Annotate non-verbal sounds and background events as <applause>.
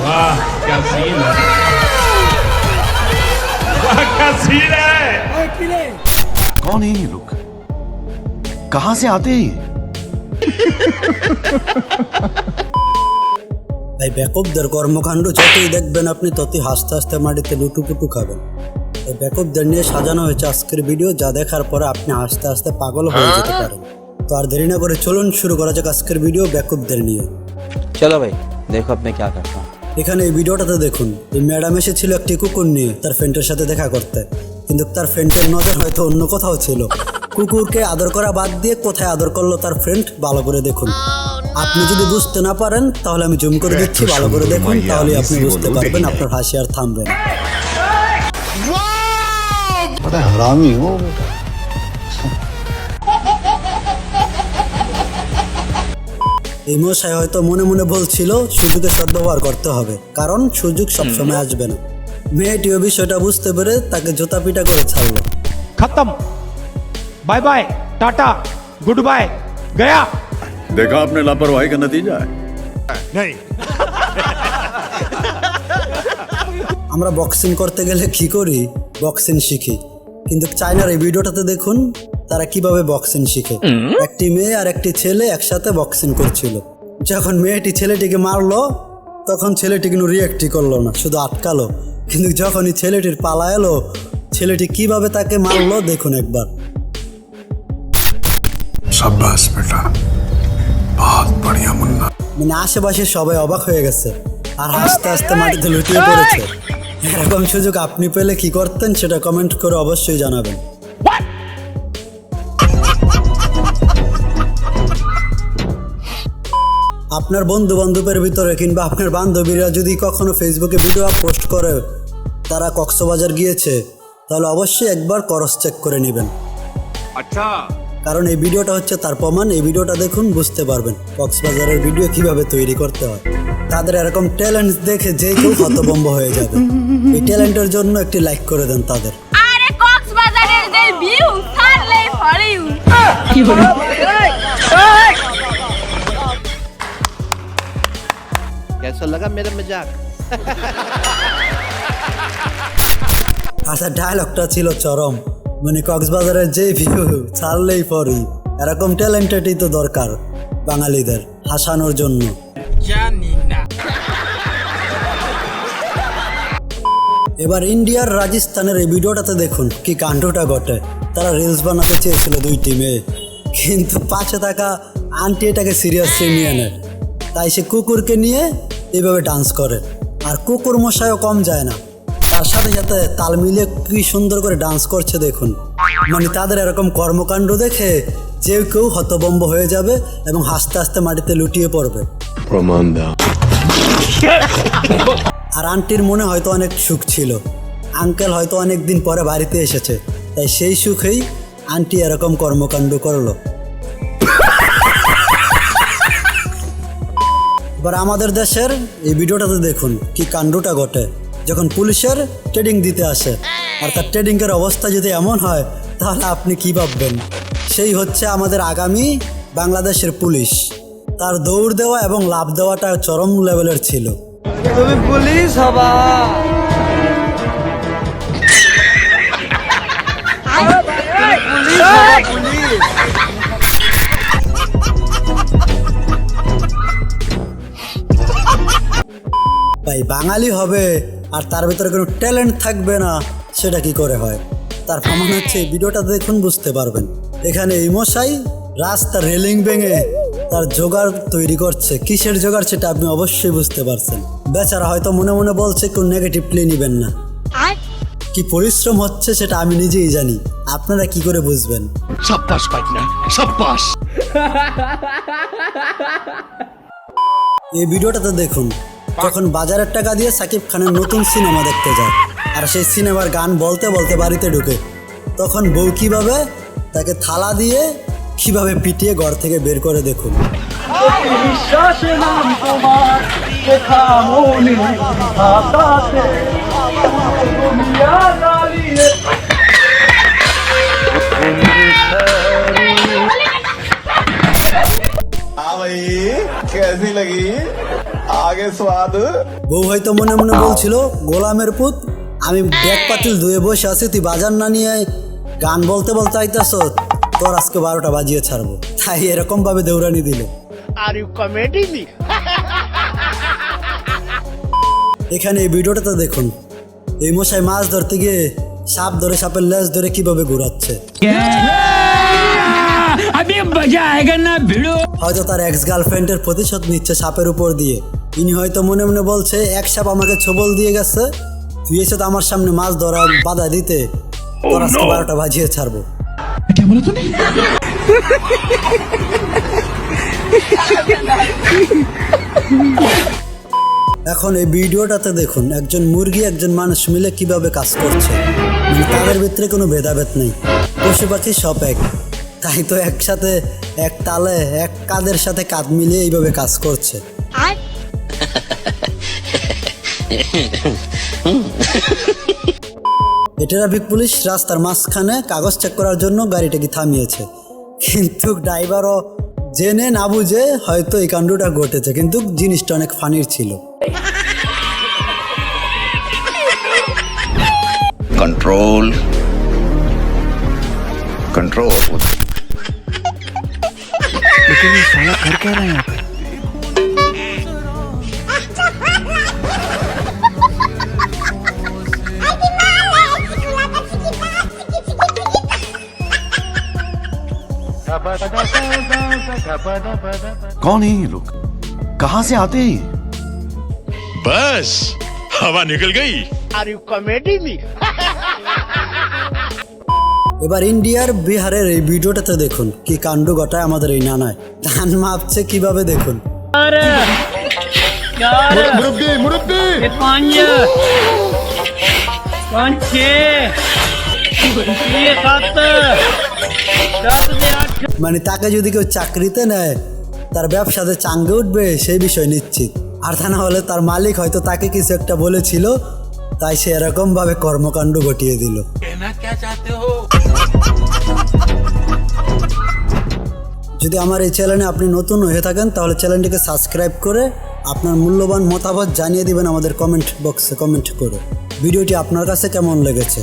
वाह क्या सीन है वाह क्या सीन है कौन है ये लोग कहां से आते हैं ये তাই ব্যাকপদের কর্মকাণ্ড যতই দেখবেন আপনি ততই হাসতে হাসতে মাটিতে লুটুপুটু খাবেন এই ব্যাকআপদের নিয়ে সাজানো হয়েছে আজকের ভিডিও যা দেখার পরে আপনি আস্তে আস্তে পাগল হয়ে যেতে হ্যাঁ? পারেন। তো আর দেরি না করে চলুন শুরু করা যাক আজকের ভিডিও ব্যাকআপদের নিয়ে। চলো ভাই দেখো আপনি কি করতে এখানে এই ভিডিওটাতে দেখুন এই ম্যাডাম এসেছিল একটি কুকুর নিয়ে তার ফ্রেন্ডের সাথে দেখা করতে। কিন্তু তার ফ্রেন্ডের নজর হয়তো অন্য কোথাও ছিল। কুকুরকে আদর করা বাদ দিয়ে কোথায় আদর করল তার ফ্রেন্ড ভালো করে দেখুন। আপনি যদি বুঝতে না পারেন তাহলে আমি জুম করে দিচ্ছি ভালো করে দেখুন তাহলে আপনি বুঝতে পারবেন আপনার হাসি আর থামবে না। बड़ा हरामी हो बेटा এই মশাই হয়তো মনে মনে বলছিল সুযোগের সদ্ব্যবহার করতে হবে কারণ সুযোগ সবসময় আসবে না মেয়েটিও বিষয়টা বুঝতে পেরে তাকে জোতা পিটা করে ছাড়লো खत्म bye bye tata good bye गया देखा आपने लापरवाही का नतीजा है আমরা বক্সিং করতে গেলে কি করি বক্সিং শিখি কিন্তু চাইনার এই ভিডিওটাতে দেখুন তারা কীভাবে বক্সিং শিখে। একটি মেয়ে আর একটি ছেলে একসাথে বক্সিং করছিল। যখন মেয়েটি ছেলেটিকে মারলো তখন ছেলেটি কিন্তু রিয়াক্টই করল না শুধু আটকালো। কিন্তু যখনই ছেলেটির পালা এলো ছেলেটি কীভাবে তাকে মারলো দেখুন একবার। মানে আশেপাশে সবাই অবাক হয়ে গেছে আর আস্তে আস্তে মাটিতে লুটিয়ে পড়েছে। এরকম সুযোগ আপনি পেলে কি করতেন সেটা কমেন্ট করে অবশ্যই জানাবেন। আপনার বন্ধু বান্ধবের ভিতরে কিংবা আপনার বান্ধবীরা যদি কখনো ফেসবুকে ভিডিও পোস্ট করে তারা কক্সবাজার গিয়েছে তাহলে অবশ্যই একবার করস চেক করে নেবেন। আচ্ছা। কারণ এই ভিডিওটা হচ্ছে তার প্রমাণ এই ভিডিওটা দেখুন বুঝতে পারবেন কক্সবাজারের ভিডিও কীভাবে তৈরি করতে হয়। তাদের এরকম ট্যালেন্ট দেখে যে কেউ হতবম্ব হয়ে যাবে এই ট্যালেন্টের জন্য একটি লাইক করে দেন তাদের আরে কক্সবাজারের যে ভিউ ছাড়লেই ফরিউ कैसा लगा मेरा मजाक আচ্ছা ডায়লগটা ছিল চরম মানে কক্সবাজারের যে ভিউ ছাড়লেই পরই এরকম ট্যালেন্টেডই তো দরকার বাঙালিদের হাসানোর জন্য এবার ইন্ডিয়ার রাজস্থানের এই ভিডিওটাতে দেখুন কি কাণ্ডটা ঘটে। তারা রিলস বানাতে চেয়েছিল দুই টিমে কিন্তু পাশে থাকা আন্টি এটাকে সিরিয়াসলি নিয়ে নেয়। তাই সে কুকুরকে নিয়ে এইভাবে ডান্স করে। আর কুকুর মশাইও কম যায় না। তার সাথে সাথে তাল মিলিয়ে কি সুন্দর করে ডান্স করছে দেখুন। মানে তাদের এরকম কর্মকাণ্ড দেখে যে কেউ হতবম্ব হয়ে যাবে এবং হাসতে হাসতে মাটিতে লুটিয়ে পড়বে। <laughs> আর আন্টির মনে হয়তো অনেক সুখ ছিল। আঙ্কেল হয়তো অনেক দিন পরে বাড়িতে এসেছে। তাই সেই সুখেই আন্টি এরকম কর্মকাণ্ড করল। এবার আমাদের দেশের এই ভিডিওটাতে দেখুন কি কাণ্ডটা ঘটে। যখন পুলিশের ট্রেডিং দিতে আসে, আর তার ট্রেডিংয়ের অবস্থা যদি এমন হয়, তাহলে আপনি কি ভাববেন? সেই হচ্ছে আমাদের আগামী বাংলাদেশের পুলিশ। তার দৌড় দেওয়া এবং লাভ দেওয়াটা চরম লেভেলের ছিল। তুমি পুলিশ হবা। ভাই, বাঙালি হবে আর তার ভিতরে কোনো ট্যালেন্ট থাকবে না, সেটা কি করে হয়? তার প্রমাণ হচ্ছে ভিডিওটা দেখুন, বুঝতে পারবেন। এখানে এই মশাই রাস্তার রেলিং ভেঙে তার জোগাড় তৈরি করছে। কিসের জোগাড় সেটা আপনি অবশ্যই বুঝতে পারছেন। বেচারা হয়তো মনে মনে বলছে কেউ নেগেটিভলি নেবেন না। কি পরিশ্রম হচ্ছে সেটা আমি নিজেই জানি। আপনারা কি করে বুঝবেন? সাব্বাস না সাব্বাস এই ভিডিওটাতে দেখুন যখন বাজারের টাকা দিয়ে সাকিব খানের নতুন সিনেমা দেখতে যায় আর সেই সিনেমার গান বলতে বলতে বাড়িতে ঢুকে তখন বউ কীভাবে তাকে থালা দিয়ে কীভাবে পিটিয়ে ঘর থেকে বের করে দেখুন। আগে বউ হয়তো মনে মনে বলছিল গোলামের পুত আমি ব্যাগ পাতিল ধুয়ে বসে আছি তুই বাজার না নিয়ে গান বলতে বলতে আইতাছ তোর আজকে বারোটা বাজিয়ে ছাড়বো। তাই এরকম ভাবে দৌড়ানি দিলে। আর ইউ কমেডি এখানে এই ভিডিওটাতে দেখুন এই মশাই মাছ ধরতে গিয়ে সাপ ধরে সাপের লেজ ধরে কীভাবে ঘুরাচ্ছে। হয়তো তার এক্স গার্লফ্রেন্ডের প্রতিশোধ নিচ্ছে সাপের উপর দিয়ে। ইনি হয়তো মনে মনে বলছে এক সাপ আমাকে ছবল দিয়ে গেছে। তুই এসে তো আমার সামনে মাছ ধরা বাধা দিতে। তোর আজকে বারোটা বাজিয়ে ছাড়বো। এখন এই ভিডিওটাতে দেখুন একজন মুরগি একজন মানুষ মিলে কীভাবে কাজ করছে। মানে তাদের ভিতরে কোনো ভেদাভেদ নেই। পশু পাখি সব এক। তাই তো একসাথে এক তালে এক কাদের সাথে কাঁধ মিলিয়ে এইভাবে কাজ করছে। আর? ট্রাফিক পুলিশ রাস্তার মাঝখানে কাগজ চেক করার জন্য গাড়িটাকে থামিয়েছে কিন্তু ড্রাইভারও জেনে না বুঝে হয়তো এই কাণ্ডটা ঘটেছে কিন্তু জিনিসটা অনেক ফানির ছিল कंट्रोल कंट्रोल कौन है ये लोग कहाँ से आते हैं ये? बस हवा निकल गई Are you comedy me? এবার ইন্ডিয়ার বিহারের এই ভিডিওটাতে দেখুন কি কাণ্ড ঘটায় আমাদের এই নানায় ধান মাপছে কিভাবে দেখুন মানে তাকে যদি কেউ চাকরিতে নেয়, তার ব্যবসাতে চাঙ্গে উঠবে, সেই বিষয় নিশ্চিত। আর তা হলে তার মালিক হয়তো তাকে কিছু একটা বলেছিল, তাই সে এরকম ভাবে কর্মকাণ্ড ঘটিয়ে দিল। যদি আমার এই চ্যানেলে আপনি নতুন হয়ে থাকেন, তাহলে চ্যানেলটিকে সাবস্ক্রাইব করে আপনার মূল্যবান মতামত জানিয়ে দিবেন আমাদের কমেন্ট বক্সে কমেন্ট করে। ভিডিওটি আপনার কাছে কেমন লেগেছে?